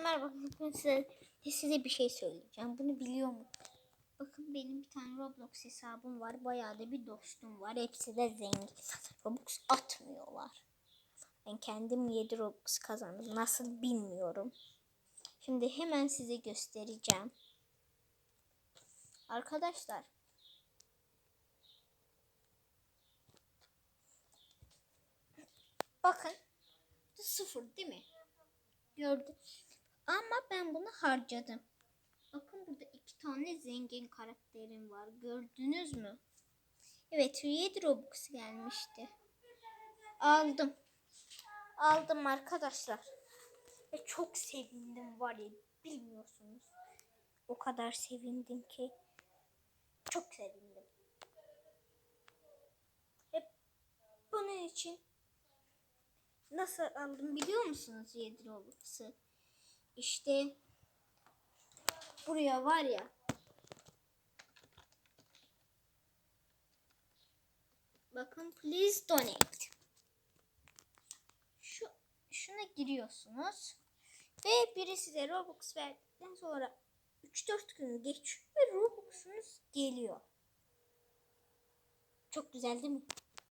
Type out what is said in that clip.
Merhaba bakın size, size bir şey söyleyeceğim. Bunu biliyor mu? Bakın benim bir tane Roblox hesabım var. Bayağı da bir dostum var. Hepsi de zengin. Robux atmıyorlar. Ben kendim 7 Robux kazandım. Nasıl bilmiyorum. Şimdi hemen size göstereceğim. Arkadaşlar. Bakın. Sıfır değil mi? Gördüm. Ama ben bunu harcadım. Bakın burada iki tane zengin karakterim var. Gördünüz mü? Evet 7 Robux gelmişti. Aldım. Aldım arkadaşlar. Ve çok sevindim var ya bilmiyorsunuz. O kadar sevindim ki. Çok sevindim. Hep bunun için nasıl aldım biliyor musunuz 7 Robux'ı? İşte buraya var ya bakın please donate şu şuna giriyorsunuz ve biri size Robux verdikten sonra 3-4 gün geçiyor ve Robux'unuz geliyor. Çok güzel değil mi?